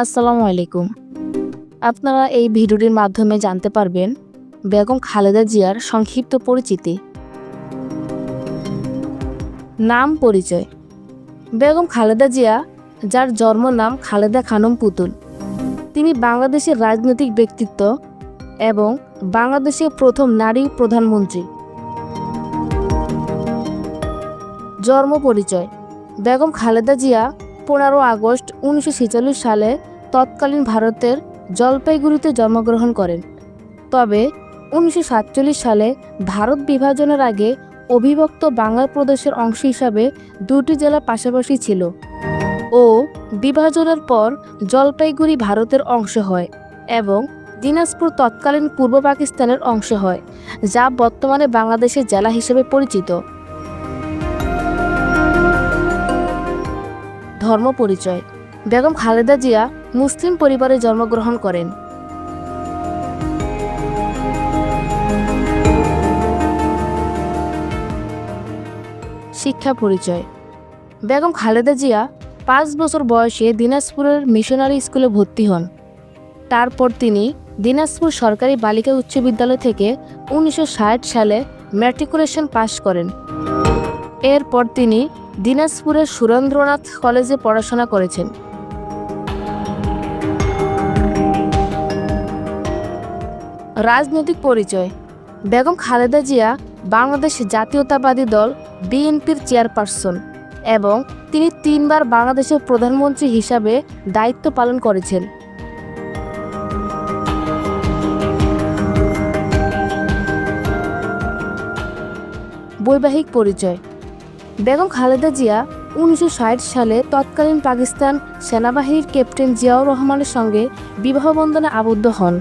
আসসালামু আলাইকুম। আপনারা এই ভিডিওটির মাধ্যমে জানতে পারবেন বেগম খালেদা জিয়ার সংক্ষিপ্ত পরিচিতি। নাম পরিচয়। বেগম খালেদা জিয়া, যার জন্ম নাম খালেদা খানম পুতুল। তিনি বাংলাদেশের রাজনৈতিক ব্যক্তিত্ব এবং বাংলাদেশের প্রথম নারী প্রধানমন্ত্রী। জন্ম পরিচয়। বেগম খালেদা জিয়া পনেরো আগস্ট উনিশশো সালে তৎকালীন ভারতের জলপাইগুড়িতে জন্মগ্রহণ করেন। তবে উনিশশো সাতচল্লিশ সালে ভারত বিভাজনের আগে অবিভক্ত বাংলা প্রদেশের অংশ হিসাবে দুটি জেলা পাশাপাশি ছিল ও বিভাজনের পর জলপাইগুড়ি ভারতের অংশ হয় এবং দিনাজপুর তৎকালীন পূর্ব পাকিস্তানের অংশ হয়, যা বর্তমানে বাংলাদেশের জেলা হিসেবে পরিচিত। ধর্ম পরিচয়। বেগম খালেদা জিয়া মুসলিম পরিবারে জন্মগ্রহণ করেন। শিক্ষা পরিচয়। বেগম খালেদা জিয়া পাঁচ বছর বয়সে দিনাজপুরের মিশনারি স্কুলে ভর্তি হন। তারপর তিনি দিনাজপুর সরকারি বালিকা উচ্চ বিদ্যালয় থেকে উনিশশো ষাট সালে ম্যাট্রিকুলেশন পাশ করেন। এরপর তিনি দিনাজপুরের সুরেন্দ্রনাথ কলেজে পড়াশোনা করেছেন। রাজনৈতিক পরিচয়। বেগম খালেদা জিয়া বাংলাদেশ জাতীয়তাবাদী দল বিএনপির চেয়ারপারসন এবং তিনি তিনবার বাংলাদেশের প্রধানমন্ত্রী হিসাবে দায়িত্ব পালন করেছেন। বৈবাহিক পরিচয়। বেগম খালেদা জিয়া উনিশশো ষাট সালে তৎকালীন পাকিস্তান সেনাবাহিনীর ক্যাপ্টেন জিয়াউর রহমানের সঙ্গে বিবাহবন্ধনে আবদ্ধ হন।